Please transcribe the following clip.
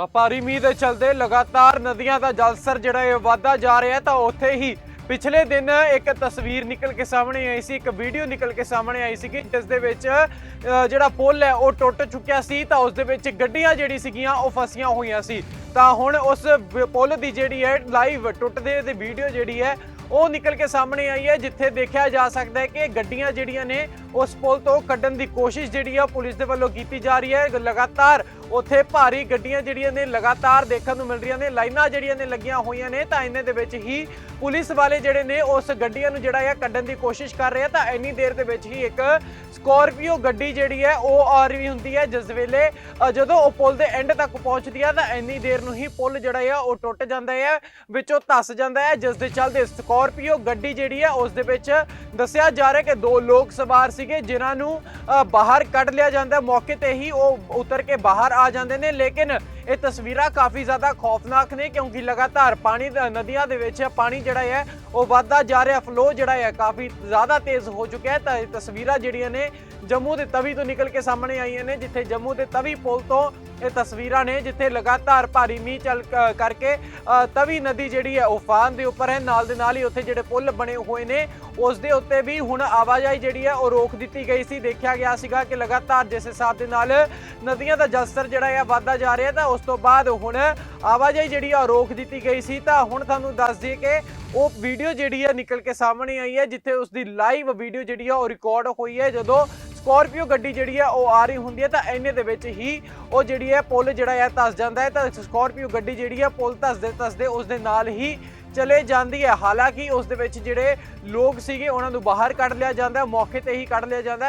ਤਾਂ ਭਾਰੀ ਮੀਂਹ ਦੇ ਚਲਦੇ ਲਗਾਤਾਰ ਨਦੀਆਂ ਦਾ ਜਲਸਰ ਜਿਹੜਾ ਇਹ ਵਾਧਾ ਜਾ ਰਿਹਾ ਤਾਂ ਉੱਥੇ ਹੀ ਪਿਛਲੇ ਦਿਨ ਇੱਕ ਤਸਵੀਰ ਨਿਕਲ ਕੇ ਸਾਹਮਣੇ ਆਈ ਸੀ, ਇੱਕ ਵੀਡੀਓ ਨਿਕਲ ਕੇ ਸਾਹਮਣੇ ਆਈ ਸੀ ਕਿ ਜਿਸ ਦੇ ਵਿੱਚ ਜਿਹੜਾ ਪੁਲ ਹੈ, ਉਹ ਟੁੱਟ ਚੁੱਕਿਆ ਸੀ, ਤਾਂ ਉਸ ਦੇ ਵਿੱਚ ਗੱਡੀਆਂ ਜਿਹੜੀ ਸੀਗੀਆਂ, ਉਹ ਫਸੀਆਂ ਹੋਈਆਂ ਸੀ। ਤਾਂ ਹੁਣ ਉਸ ਪੁਲ ਦੀ ਜਿਹੜੀ ਹੈ, ਲਾਈਵ ਟੁੱਟਦੇ ਦੀ ਵੀਡੀਓ ਜਿਹੜੀ ਹੈ, ਉਹ ਨਿਕਲ ਕੇ ਸਾਹਮਣੇ ਆਈ ਹੈ, ਜਿੱਥੇ ਦੇਖਿਆ ਜਾ ਸਕਦਾ ਹੈ ਕਿ ਗੱਡੀਆਂ ਜਿਹੜੀਆਂ ਨੇ, ਉਸ ਪੁਲ ਤੋਂ ਕੱਢਣ ਦੀ ਕੋਸ਼ਿਸ਼ ਜਿਹੜੀ ਆ, ਪੁਲਿਸ ਦੇ ਵੱਲੋਂ ਕੀਤੀ ਜਾ ਰਹੀ ਹੈ। ਲਗਾਤਾਰ ਉੱਥੇ ਭਾਰੀ ਗੱਡੀਆਂ ਜਿਹੜੀਆਂ ਨੇ ਲਗਾਤਾਰ ਦੇਖਣ ਨੂੰ ਮਿਲ ਰਹੀਆਂ ਨੇ, ਲਾਈਨਾਂ ਜਿਹੜੀਆਂ ਨੇ ਲੱਗੀਆਂ ਹੋਈਆਂ ਨੇ, ਤਾਂ ਇੰਨੇ ਦੇ ਵਿੱਚ ਹੀ ਪੁਲਿਸ ਵਾਲੇ ਜਿਹੜੇ ਨੇ ਉਸ ਗੱਡੀਆਂ ਨੂੰ ਜਿਹੜਾ ਹੈ ਕੱਢਣ ਦੀ ਕੋਸ਼ਿਸ਼ ਕਰ ਰਹੇ ਆ, ਤਾਂ ਇੰਨੀ ਦੇਰ ਦੇ ਵਿੱਚ ਹੀ ਇੱਕ ਸਕੋਰਪੀਓ ਗੱਡੀ ਜਿਹੜੀ ਹੈ, ਉਹ ਆ ਰਹੀ ਹੁੰਦੀ ਹੈ। ਜਿਸ ਵੇਲੇ ਜਦੋਂ ਉਹ ਪੁਲ ਦੇ ਐਂਡ ਤੱਕ ਪਹੁੰਚਦੀ ਹੈ ਤਾਂ ਇੰਨੀ ਦੇਰ ਨੂੰ ਹੀ ਪੁਲ ਜਿਹੜਾ ਆ, ਉਹ ਟੁੱਟ ਜਾਂਦਾ ਹੈ ਵਿੱਚੋਂ ਧੱਸ ਜਾਂਦਾ ਹੈ ਜਿਸ ਦੇ ਚੱਲਦੇ ਸਕੋਰਪੀਓ ਗੱਡੀ ਜਿਹੜੀ ਹੈ ਉਸ ਦੇ ਵਿੱਚ ਦੱਸਿਆ ਜਾ ਰਿਹਾ ਕਿ ਦੋ ਲੋਕ ਸਵਾਰ ਸੀਗੇ, ਜਿਨ੍ਹਾਂ ਨੂੰ ਬਾਹਰ ਕੱਢ ਲਿਆ ਜਾਂਦਾ। ਮੌਕੇ ਤੇ ਹੀ ਉਹ ਉਤਰ ਕੇ ਬਾਹਰ ਆ ਜਾਂਦੇ ਨੇ, ਲੇਕਿਨ ਇਹ ਤਸਵੀਰਾਂ ਕਾਫੀ ਜ਼ਿਆਦਾ ਖੌਫਨਾਕ ਨੇ ਕਿਉਂਕਿ ਲਗਾਤਾਰ ਪਾਣੀ ਨਦੀਆਂ ਦੇ ਵਿੱਚ ਪਾਣੀ ਜਿਹੜਾ ਹੈ, ਉਹ ਵੱਧਦਾ ਜਾ ਰਿਹਾ ਫਲੋ ਜਿਹੜਾ ਹੈ ਕਾਫੀ ਜ਼ਿਆਦਾ ਤੇਜ਼ ਹੋ ਚੁੱਕਿਆ ਹੈ। ਤਾਂ ਇਹ ਤਸਵੀਰਾਂ ਜਿਹੜੀਆਂ ਨੇ ਜੰਮੂ ਦੇ ਤਵੀ ਤੋਂ ਨਿਕਲ ਕੇ ਸਾਹਮਣੇ ਆਈਆਂ ਨੇ, ਜਿੱਥੇ ਜੰਮੂ ਦੇ ਤਵੀ ਪੁਲ ਤੋਂ ਇਹ ਤਸਵੀਰਾਂ ਨੇ ਜਿੱਥੇ ਲਗਾਤਾਰ ਭਾਰੀ ਮੀਂਹ ਚੱਲ ਕਰਕੇ ਤਵੀ ਨਦੀ ਜਿਹੜੀ ਹੈ ਉਫਾਨ ਦੇ ਉੱਪਰ ਹੈ। ਨਾਲ ਦੇ ਨਾਲ ਹੀ ਉੱਥੇ ਜਿਹੜੇ ਪੁਲ ਬਣੇ ਹੋਏ ਨੇ, ਉਸ ਦੇ ਉੱਤੇ ਵੀ ਹੁਣ ਆਵਾਜਾਈ ਜਿਹੜੀ ਹੈ ਉਹ ਰੋਕ ਦਿੱਤੀ ਗਈ ਸੀ। ਦੇਖਿਆ ਗਿਆ ਸੀਗਾ ਕਿ ਲਗਾਤਾਰ ਜਿਸ ਹਿਸਾਬ ਦੇ ਨਾਲ ਨਦੀਆਂ ਦਾ ਜਲਸਤਰ ਜਿਹੜਾ ਹੈ ਵੱਧਦਾ ਜਾ ਰਿਹਾ ਤਾਂ ਉਸ ਤੋਂ ਬਾਅਦ ਹੁਣ ਆਵਾਜਾਈ ਜਿਹੜੀ ਆ ਰੋਕ ਦਿੱਤੀ ਗਈ ਸੀ। ਤਾਂ ਹੁਣ ਤੁਹਾਨੂੰ ਦੱਸ ਦਈਏ ਕਿ ਉਹ ਵੀਡੀਓ ਜਿਹੜੀ ਹੈ ਨਿਕਲ ਕੇ ਸਾਹਮਣੇ ਆਈ ਹੈ, ਜਿੱਥੇ ਉਸ ਦੀ ਲਾਈਵ ਵੀਡੀਓ ਜਿਹੜੀ ਆ ਉਹ ਰਿਕਾਰਡ ਹੋਈ ਹੈ। ਜਦੋਂ ਸਕੋਰਪੀਓ ਗੱਡੀ ਜਿਹੜੀ ਹੈ, ਉਹ ਆ ਰਹੀ ਹੁੰਦੀ ਹੈ, ਤਾਂ ਇੰਨੇ ਦੇ ਵਿੱਚ ਹੀ ਉਹ ਜਿਹੜੀ ਹੈ, ਪੁਲ ਜਿਹੜਾ ਹੈ, ਧਸ ਜਾਂਦਾ ਹੈ, ਤਾਂ ਸਕੋਰਪੀਓ ਗੱਡੀ ਜਿਹੜੀ ਹੈ, ਪੁਲ ਧਸਦੇ ਧਸਦੇ ਉਸ ਦੇ ਨਾਲ ਹੀ ਚਲੇ ਜਾਂਦੀ ਹੈ। ਹਾਲਾਂਕਿ ਉਸ ਦੇ ਵਿੱਚ ਜਿਹੜੇ ਲੋਕ ਸੀਗੇ, ਉਹਨਾਂ ਨੂੰ ਬਾਹਰ ਕੱਢ ਲਿਆ ਜਾਂਦਾ ਹੈ, ਮੌਕੇ ਤੇ ਹੀ ਕੱਢ ਲਿਆ ਜਾਂਦਾ ਹੈ।